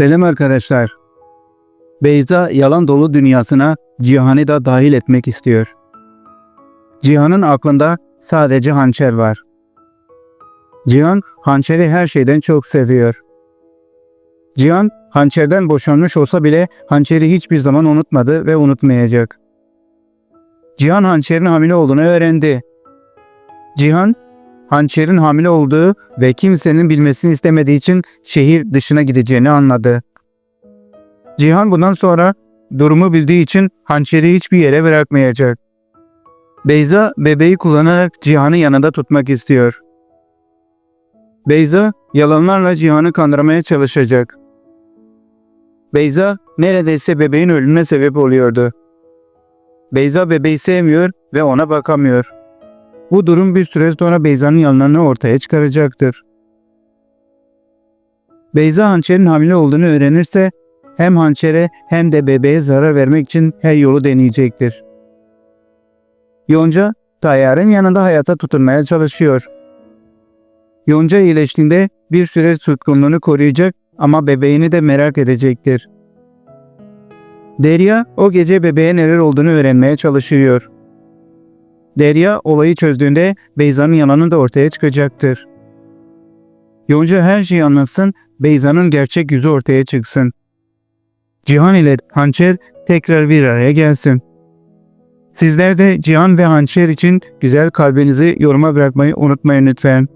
Selam arkadaşlar. Beyza yalan dolu dünyasına Cihan'ı da dahil etmek istiyor. Cihan'ın aklında sadece hançer var. Cihan hançeri her şeyden çok seviyor. Cihan hançerden boşanmış olsa bile hançeri hiçbir zaman unutmadı ve unutmayacak. Cihan hançerin hamile olduğunu öğrendi. Cihan hançerin hamile olduğu ve kimsenin bilmesini istemediği için şehir dışına gideceğini anladı. Cihan bundan sonra durumu bildiği için hançeri hiçbir yere bırakmayacak. Beyza bebeği kullanarak Cihan'ı yanında tutmak istiyor. Beyza yalanlarla Cihan'ı kandırmaya çalışacak. Beyza neredeyse bebeğin ölümüne sebep oluyordu. Beyza bebeği sevmiyor ve ona bakamıyor. Bu durum bir süre sonra Beyza'nın yalanlarını ortaya çıkaracaktır. Beyza hançerin hamile olduğunu öğrenirse hem hançere hem de bebeğe zarar vermek için her yolu deneyecektir. Yonca, Tayyar'ın yanında hayata tutunmaya çalışıyor. Yonca iyileştiğinde bir süre tutkunluğunu koruyacak ama bebeğini de merak edecektir. Derya o gece bebeğe neler olduğunu öğrenmeye çalışıyor. Derya olayı çözdüğünde Beyza'nın yalanı da ortaya çıkacaktır. Yonca her şeyi anlatsın, Beyza'nın gerçek yüzü ortaya çıksın. Cihan ile Hançer tekrar bir araya gelsin. Sizler de Cihan ve Hançer için güzel kalbinizi yoruma bırakmayı unutmayın lütfen.